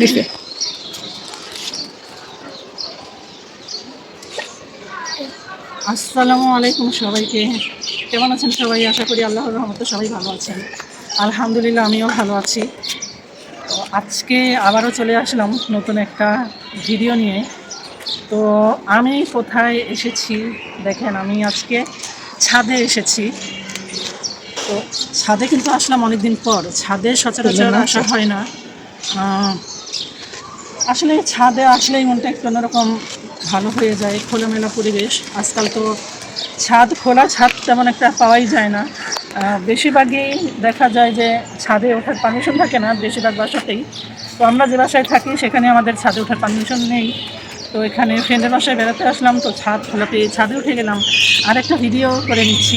দিছে আসসালামু আলাইকুম সবাইকে। কেমন আছেন সবাই? আশা করি আল্লাহর রহমতে সবাই ভালো আছেন। আলহামদুলিল্লাহ আমিও ভালো আছি। তো আজকে আবারও চলে আসলাম নতুন একটা ভিডিও নিয়ে। তো আমি কোথায় এসেছি? দেখেন আমি আজকে ছাদে এসেছি। তো ছাদে কিন্তু আসলাম অনেকদিন পর। ছাদে সচরাচর আসা হয় না। আসলে ছাদে আসলেই মনটা একটু অন্যরকম ভালো হয়ে যায়, খোলামেলা পরিবেশ। আজকাল তো ছাদ খোলা, ছাদ তেমন একটা পাওয়াই যায় না। বেশিরভাগই দেখা যায় যে ছাদে ওঠার পারমিশন থাকে না, বেশিরভাগ বাসাতেই। তো আমরা যে বাসায় থাকি, সেখানে আমাদের ছাদে ওঠার পারমিশন নেই। তো এখানে ফ্রেন্ডের বাসায় বেড়াতে আসলাম, তো ছাদ খোলা পেয়ে ছাদে উঠে গেলাম। আর একটা ভিডিও করে নিচ্ছি।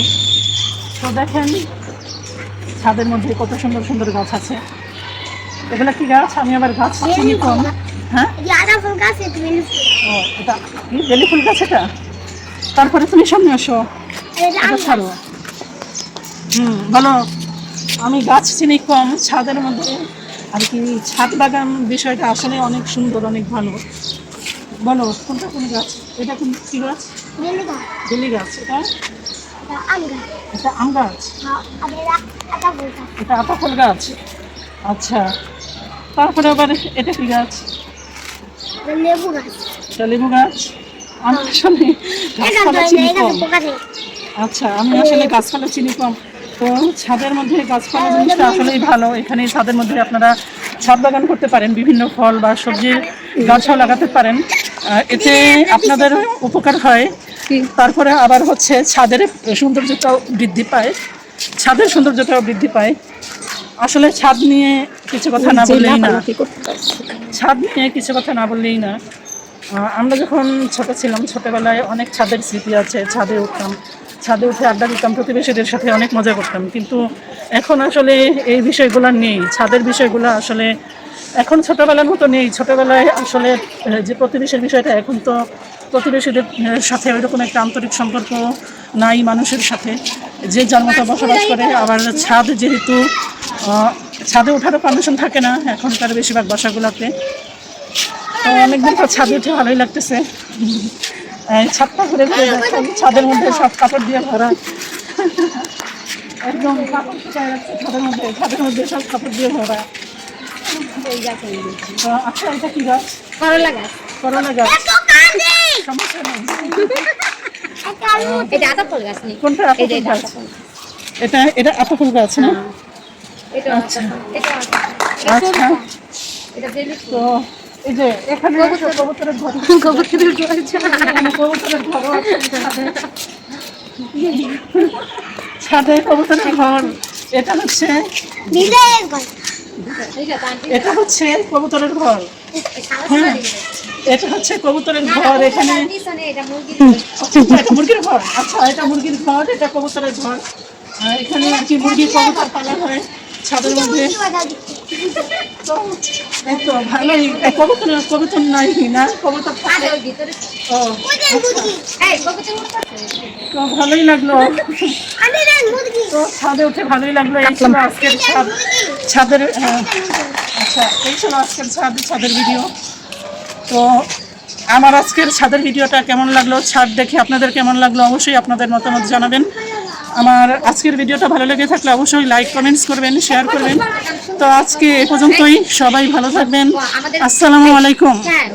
তো দেখেন, ছাদের মধ্যে কত সুন্দর সুন্দর গাছ আছে। এগুলো কি গাছ? আমি আবার গাছ চিনি কম। হ্যাঁ? ও এটা বেলি ফুল গাছ এটা? তারপরে তুমি সামনে আসো। ছাড়ো। হুম বলো আমি গাছ চিনি কম ছাদের মধ্যে। আর কি ছাদ বাগান বিষয়টা আসলে অনেক সুন্দর অনেক ভালো। বলো কোনটা কোন গাছ? এটা কোন কি গাছ? বেলি গাছ। এটা? এটা আম গাছ। এটা আতা ফুল গাছ? আচ্ছা। তারপরে আবার এটা কি গাছ? লেবু গাছ। এটা লেবু গাছ? আমি আসলে গাছপালা চিনি কম। আচ্ছা আমি আসলে গাছপালা চিনি কম। তো ছাদের মধ্যে গাছপালা জিনিসটা আসলেই ভালো। এখানে ছাদের মধ্যে আপনারা ছাদ বাগান করতে পারেন বিভিন্ন ফল বা সবজির গাছও লাগাতে পারেন। এতে আপনাদের উপকার হয়। তারপরে আবার হচ্ছে ছাদের সৌন্দর্যটাও বৃদ্ধি পায়। ছাদের সৌন্দর্যটাও বৃদ্ধি পায়। আসলে ছাদ নিয়ে কিছু কথা না বললেই না। ছাদ নিয়ে কিছু কথা না বললেই না। আমরা যখন ছোট ছিলাম ছোটবেলায় অনেক ছাদের স্মৃতি আছে ছাদে উঠতাম। ছাদে উঠে আড্ডা দিতাম প্রতিবেশীদের সাথে অনেক মজা করতাম। কিন্তু এখন আসলে এই বিষয়গুলো নেই। ছাদের বিষয়গুলো আসলে এখন ছোটবেলার মতো নেই। ছোটবেলায় আসলে যে প্রতিবেশীর বিষয়টা এখন তো প্রতিবেশীদের সাথে ওইরকম একটা আন্তরিক সম্পর্ক নাই মানুষের সাথে। যে যার মতো বসবাস করে আবার ছাদ যেহেতু ছাদে ওঠারও পারমিশন থাকে না এখনকার বেশিরভাগ বাসাগুলোতে। তো অনেকদিন পর ছাদে উঠে ভালোই লাগতেছে। ছাদটা ঘুরে ঘুরে দেখুন ছাদের মধ্যে সব কাপড় দিয়ে ভরা। একদম কাপড় শুকায় যাচ্ছে ছাদের মধ্যে ছাদের মধ্যে সব কাপড় দিয়ে ভরা। আচ্ছা এটা কি গাছ? করলা গাছ। করলা গাছ। সমস্যা নেই। এটা আতা ফল গাছ নেই কোনটা এই এটা আতা ফল। এটা এটা গাছ না? এটা আচ্ছা। এটা আচ্ছা। এটা তো এই যে এখানে কবুতরের ঘর কবুতরের। এখানে কবুতরের আছে। ছাদে। কবুতরের ঘর। এটা হচ্ছে। এটা হচ্ছে কবুতরের ঘর। হ্যাঁ এটা হচ্ছে কবুতরের ঘর এখানে। পিছনে এটা মুরগির আচ্ছা, এটা মুরগির ঘর? আচ্ছা এটা মুরগির ঘর এটা কবুতরের ঘর। এখানে আর কি মুরগি কবুতর পালা হয়? ছাদের মধ্যে। তো এই তো ভালোই কবুতর কবুতর নাই না কবুতর ও? তো ভালোই লাগল। আমি না মুরগি। তো ছাদে উঠে ভালোই লাগল। এই ছিল আজকের ছাদ ছাদের আচ্ছা এই ছিল আজকের ছাদ ছাদের ভিডিও। তো আমার আজকের ছাদের ভিডিওটা কেমন লাগল? ছাদ দেখে আপনাদের কেমন লাগল? অবশ্যই আপনাদের মতামত জানাবেন। আমার আজকের ভিডিওটা ভালো লেগে থাকলে অবশ্যই লাইক কমেন্টস করবেন শেয়ার করবেন। তো আজকে এ পর্যন্তই। সবাই ভালো থাকবেন। আসসালামু আলাইকুম। হ্যাঁ